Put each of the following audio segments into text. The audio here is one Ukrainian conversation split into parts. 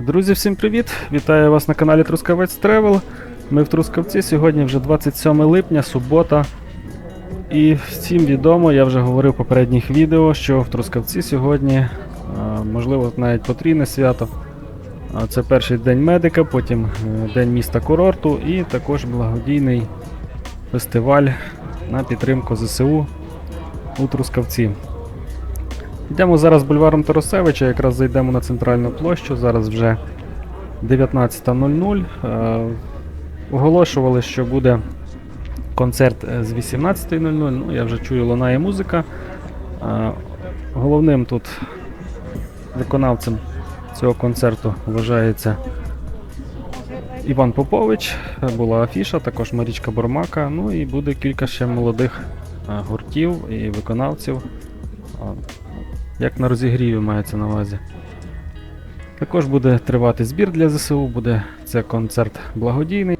Друзі, всім привіт! Вітаю вас на каналі Трускавець Тревел. Ми в Трускавці. Сьогодні вже 27 липня, субота. І всім відомо, я вже говорив в попередніх відео, що в Трускавці сьогодні, можливо, навіть потрійне свято. Це перший день медика, потім е, день міста курорту і також благодійний фестиваль на підтримку ЗСУ у Трускавці. Йдемо зараз бульваром Тарасевича, якраз зайдемо на центральну площу. Зараз вже 19.00. Е, Оголошували, що буде концерт з 18.00. Ну, я вже чую, лунає музика. Е, Головним тут виконавцем цього концерту вважається Іван Попович. Була афіша, також Марічка Бормака. Ну і буде кілька ще молодих е, гуртів і виконавців. Як на розігріві мається на увазі. Також буде тривати збір для ЗСУ, буде це концерт благодійний.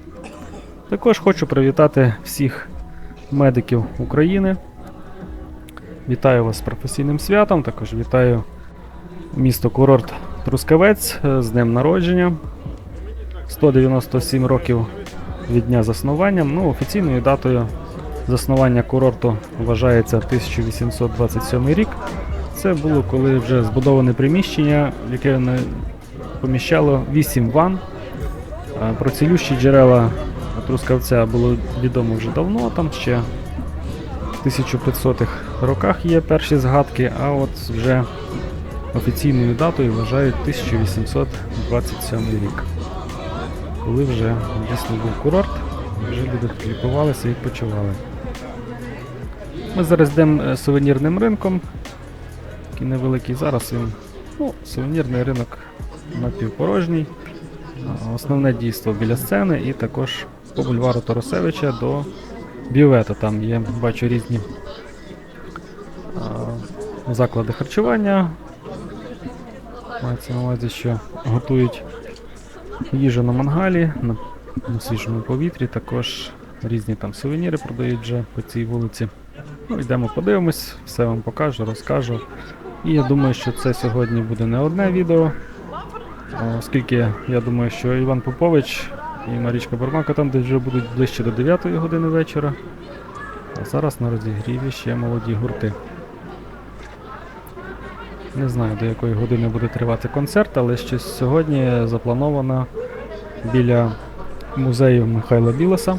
Також хочу привітати всіх медиків України. Вітаю вас з професійним святом, також вітаю місто курорт Трускавець е, з днем народження. 197 років від дня заснування. Ну, офіційною датою заснування курорту вважається 1827 рік. Це було коли вже збудоване приміщення, яке поміщало 8 ван. Про цілющі джерела Трускавця було відомо вже давно, там ще в 1500-х роках є перші згадки, а от вже офіційною датою вважають 1827 рік. Коли вже дійсно був курорт, вже люди лікувалися і відпочивали. Ми зараз йдемо е, сувенірним ринком, такий невеликий. Зараз він ну, сувенірний ринок напівпорожній. Основне дійство біля сцени і також по бульвару Тарасевича до бювета. Там є, бачу, різні а, заклади харчування. Мається на увазі, що готують їжу на мангалі, на, на свіжому повітрі, також різні там сувеніри продають вже по цій вулиці. Ну, йдемо подивимось, все вам покажу, розкажу. І я думаю, що це сьогодні буде не одне відео, оскільки я думаю, що Іван Попович і Марічка Бармака там десь вже будуть ближче до 9 години вечора. А зараз на розігріві ще молоді гурти. Не знаю, до якої години буде тривати концерт, але щось сьогодні заплановано біля музею Михайла Білоса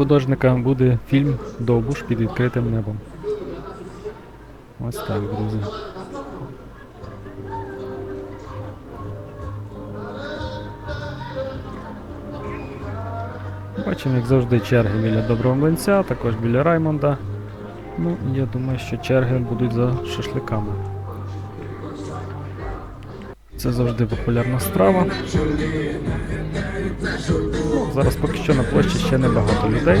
художника буде фільм Довбуш під відкритим небом. Ось так, друзі. Бачимо, як завжди, черги біля Доброго Млинця, також біля Раймонда. Ну, я думаю, що черги будуть за шашликами. Це завжди популярна страва. Ну, зараз поки що на площі ще небагато людей.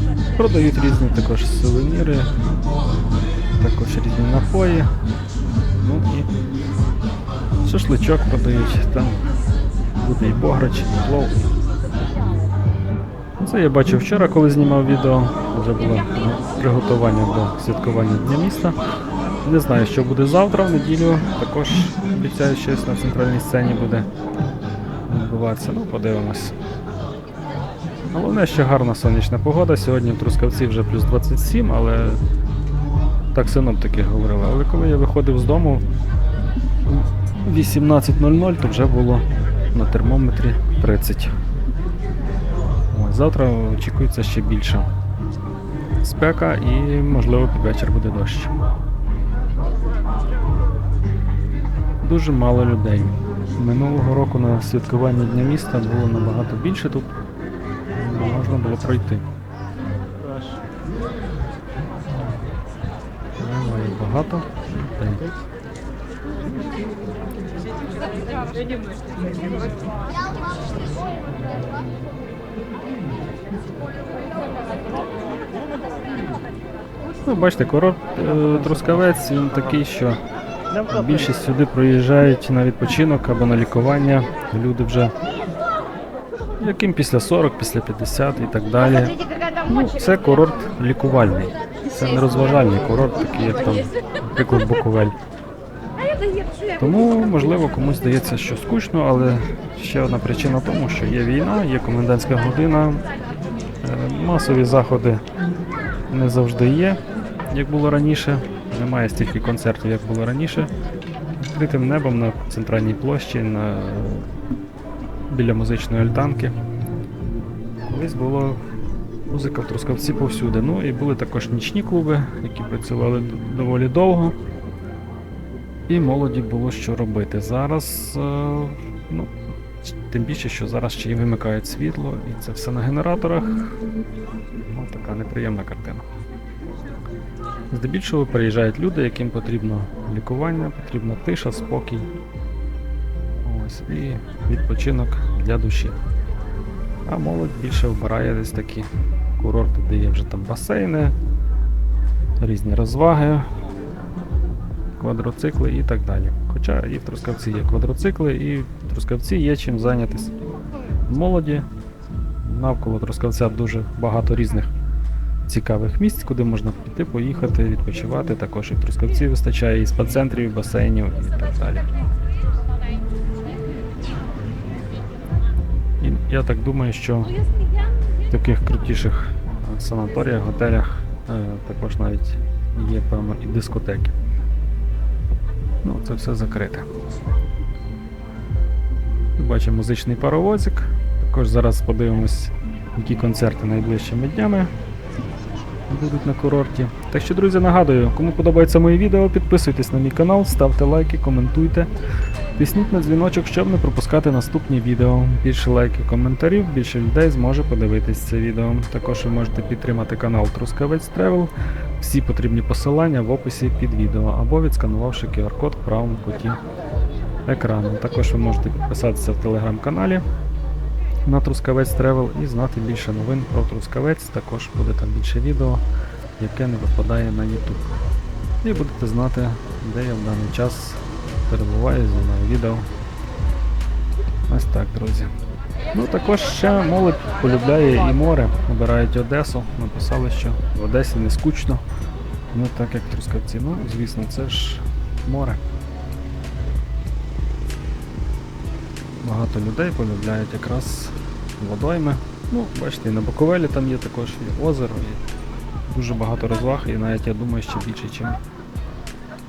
Продають різні також сувеніри, також різні напої. Ну і шашличок продають. Там буде і бограч, і плов. Це я бачив вчора, коли знімав відео. Вже було ну, приготування до святкування Дня міста. Не знаю, що буде завтра, в неділю. Також обіцяю щось на центральній сцені буде відбуватися. Ну, подивимось. Головне, що гарна сонячна погода. Сьогодні в Трускавці вже плюс 27, але так синоптики говорили. Але коли я виходив з дому в 18.00, то вже було на термометрі 30. Ось, завтра очікується ще більша спека і, можливо, під вечір буде дощ. Дуже мало людей. Минулого року на святкування Дня міста було набагато більше тут можна було пройти. Немає багато. Ну, бачите, курорт е, Трускавець, він такий, що більшість сюди приїжджають на відпочинок або на лікування. Люди вже яким після 40, після 50 і так далі. Ну, це курорт лікувальний. Це не розважальний курорт, такий як там, наприклад, Буковель. Тому, можливо, комусь здається, що скучно, але ще одна причина в тому, що є війна, є комендантська година, е, масові заходи не завжди є, як було раніше. Немає стільки концертів, як було раніше. Відкритим небом на центральній площі, на, біля музичної альтанки. Колись було музика в Трускавці повсюди. Ну і були також нічні клуби, які працювали доволі довго. І молоді було що робити. Зараз, е, ну, тим більше, що зараз ще й вимикають світло, і це все на генераторах. Ну, така неприємна картина. Здебільшого приїжджають люди, яким потрібно лікування, потрібна тиша, спокій. Ось, і відпочинок для душі. А молодь більше обирає десь такі курорти, де є вже там басейни, різні розваги, квадроцикли і так далі. Хоча і в Трускавці є квадроцикли, і в Трускавці є чим зайнятися молоді. Навколо Трускавця дуже багато різних цікавих місць, куди можна піти, поїхати, відпочивати. Також і в Трускавці вистачає і спа-центрів, і басейнів і так далі. Я так думаю, що в таких крутіших санаторіях, готелях е, також навіть є, певно, і дискотеки. Ну, це все закрите. Бачимо музичний паровозик. Також зараз подивимось, які концерти найближчими днями будуть на курорті. Так що, друзі, нагадую, кому подобається моє відео, підписуйтесь на мій канал, ставте лайки, коментуйте. Тисніть на дзвіночок, щоб не пропускати наступні відео. Більше лайків, коментарів, більше людей зможе подивитись це відео. Також ви можете підтримати канал Трускавець Travel. Всі потрібні посилання в описі під відео або відсканувавши QR-код в правому куті екрану. Також ви можете підписатися в телеграм-каналі на Трускавець Travel і знати більше новин про Трускавець. Також буде там більше відео, яке не випадає на YouTube. І будете знати, де я в даний час перебуваю, знімаю відео. Ось так, друзі. Ну також ще молодь полюбляє і море, обирають Одесу. Написали, що в Одесі не скучно. Ну так як Трускавці. Ну, звісно, це ж море. Багато людей полюбляють якраз водойми. Ну, бачите, і на Буковелі там є також і озеро, і дуже багато розваг, і навіть я думаю, ще більше, ніж